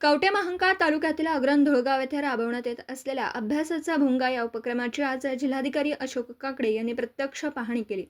कवटे महांकाळ तालुक्यातील अग्रण धुळगाव येथे राबवण्यात येत असलेल्या अभ्यासाचा भुंगा या उपक्रमाची आज जिल्हाधिकारी अशोक काकडे यांनी प्रत्यक्ष पाहणी केली.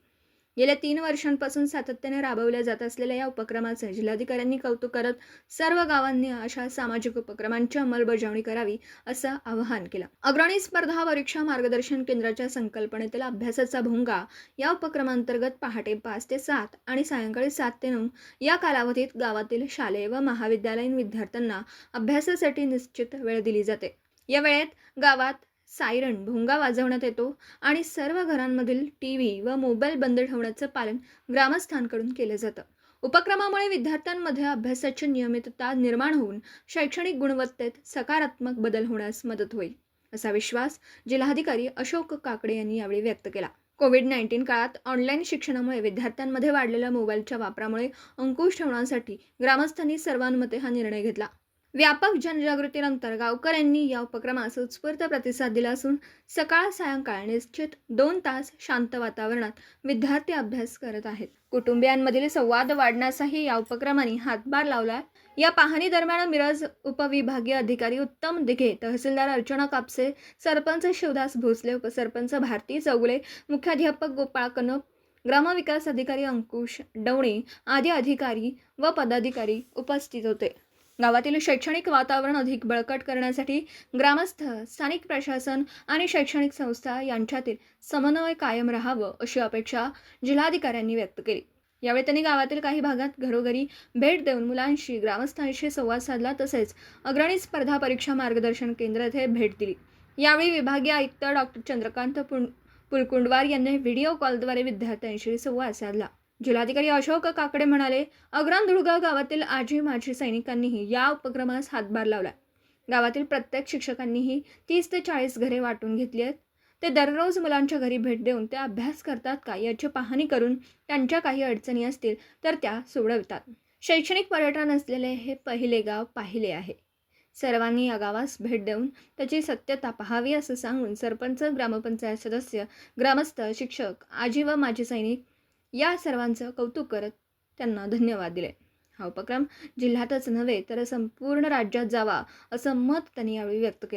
गेल्या तीन वर्षांपासून सातत्याने राबवल्या जात असलेल्या या उपक्रमाचे जिल्हाधिकाऱ्यांनी कौतुक करत सर्व गावांनी अशा सामाजिक उपक्रमांची अंमलबजावणी करावी असं आवाहन केलं. अग्रणी स्पर्धा परीक्षा मार्गदर्शन केंद्राच्या संकल्पनेतील अभ्यासाचा भुंगा या उपक्रमांतर्गत पहाटे पाच ते सात आणि सायंकाळी सात ते नऊ या कालावधीत गावातील शालेय व महाविद्यालयीन विद्यार्थ्यांना अभ्यासासाठी निश्चित वेळ दिली जाते. या वेळेत गावात सायरन भोंगा वाजवण्यात येतो आणि सर्व घरांमधील टी व्ही व मोबाईल बंद ठेवण्याचं पालन ग्रामस्थांकडून केलं जातं. उपक्रमामुळे विद्यार्थ्यांमध्ये अभ्यासाची नियमितता निर्माण होऊन शैक्षणिक गुणवत्तेत सकारात्मक बदल होण्यास मदत होईल असा विश्वास जिल्हाधिकारी अशोक काकडे यांनी यावेळी व्यक्त केला. कोविड नाईन्टीन काळात ऑनलाईन शिक्षणामुळे विद्यार्थ्यांमध्ये वाढलेल्या मोबाईलच्या वापरामुळे अंकुश ठेवण्यासाठी ग्रामस्थांनी सर्वांमध्ये हा निर्णय घेतला. व्यापक जनजागृतीनंतर गावकऱ्यांनी या उपक्रमास उत्स्फूर्त प्रतिसाद दिला असून सकाळ सायंकाळ निश्चित दोन तास शांत वातावरणात विद्यार्थी अभ्यास करत आहेत. कुटुंबियांमधील संवाद वाढण्यासही या उपक्रमाने हातभार लावला या पाहणी दरम्यान मिरज उपविभागीय अधिकारी उत्तम दिघे तहसीलदार अर्चना कापसे सरपंच शिवदास भोसले उपसरपंच भारती चौगुले मुख्याध्यापक गोपाळ कनप ग्रामविकास अधिकारी अंकुश डवणे आदी अधिकारी व पदाधिकारी उपस्थित होते. गावातील शैक्षणिक वातावरण अधिक बळकट करण्यासाठी ग्रामस्थ स्थानिक प्रशासन आणि शैक्षणिक संस्था यांच्यातील समन्वय कायम राहावं अशी अपेक्षा जिल्हाधिकाऱ्यांनी व्यक्त केली. यावेळी त्यांनी गावातील काही भागात घरोघरी भेट देऊन मुलांशी ग्रामस्थांशी संवाद साधला तसेच अग्रणी स्पर्धा परीक्षा मार्गदर्शन केंद्र येथे भेट दिली. यावेळी विभागीय आयुक्त डॉक्टर चंद्रकांत पुन पुलकुंडवार यांनी व्हिडिओ कॉलद्वारे विद्यार्थ्यांशी संवाद साधला. जिल्हाधिकारी अशोक काकडे म्हणाले अग्रांदुर्गा गावातील आजी माजी सैनिकांनीही या उपक्रमास हातभार लावला. गावातील प्रत्येक शिक्षकांनीही तीस ते चाळीस घरे वाटून घेतली आहेत. ते दररोज मुलांच्या घरी भेट देऊन ते अभ्यास करतात का याची पाहणी करून त्यांच्या काही अडचणी असतील तर त्या सोडवतात. शैक्षणिक पर्यटन असलेले हे पहिले गाव पाहिले आहे. सर्वांनी या गावास भेट देऊन त्याची सत्यता पाहावी असं सांगून सरपंच ग्रामपंचायत सदस्य ग्रामस्थ शिक्षक आजी व माजी सैनिक या सर्वांचं कौतुक करत त्यांना धन्यवाद दिले. हा उपक्रम जिल्ह्यातच नव्हे तर संपूर्ण राज्यात जावा असं मत त्यांनी यावेळी व्यक्त केलं.